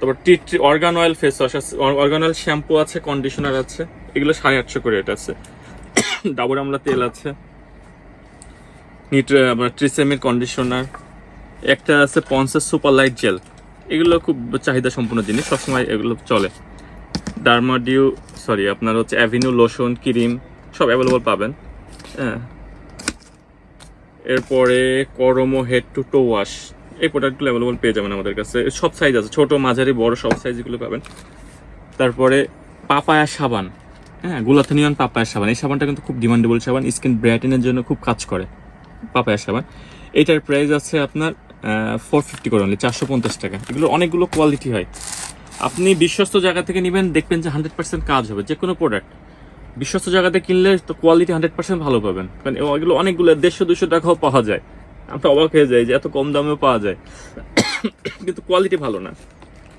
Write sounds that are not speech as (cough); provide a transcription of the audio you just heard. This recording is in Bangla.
তারপর টি অর্গান অয়েল ফেস ওয়াশ আছে অর্গান অয়েল শ্যাম্পু আছে, কন্ডিশনার আছে, এগুলো সাড়ে আটশো করে এটা আছে। (coughs) ডাবর আমলা তেল আছে নিট আপনার ট্রিসেমির কন্ডিশনার, একটা আছে পন্সের সুপার লাইট জেল। এগুলো খুব চাহিদা সম্পূর্ণ জিনিস, সবসময় এগুলো চলে। ডার্মাডিউ সরি, আপনার হচ্ছে অ্যাভিনিউ লোশন, ক্রিম, সব অ্যাভেলেবল পাবেন। হ্যাঁ। এরপরে করমো হেড টু টো ওয়াশ। এই প্রোডাক্টগুলো অ্যাভেলেবল পেয়ে যাবেন আমাদের কাছে। সব সাইজ আছে, ছোট, মাঝারি, বড়, সব সাইজগুলো পাবেন। তারপরে পাপায়া সাবান হ্যাঁ গুলাথানিয়ান পাপায়া সাবান। এই সাবানটা কিন্তু খুব ডিমান্ডেবল সাবান স্কিন ব্রাইটেনের জন্য খুব কাজ করে পাপায়া সাবান। এটার প্রাইস আছে আপনার ফোর ফিফটি করে অনলি চারশো পঞ্চাশ টাকা। এগুলো অনেকগুলো কোয়ালিটি হয়। আপনি বিশ্বস্ত জায়গা থেকে নেবেন, দেখবেন যে হান্ড্রেড পার্সেন্ট কাজ হবে যে কোনো প্রোডাক্ট বিশ্বস্ত জায়গাতে কিনলে তো কোয়ালিটি হান্ড্রেড পার্সেন্ট ভালো পাবেন। কারণ এগুলো অনেকগুলো, দেড়শো, দুশো টাকাও পাওয়া যায়। আমরা অবাক হয়ে যাই যে এত কম দামেও পাওয়া যায়। (coughs) কিন্তু কোয়ালিটি ভালো না।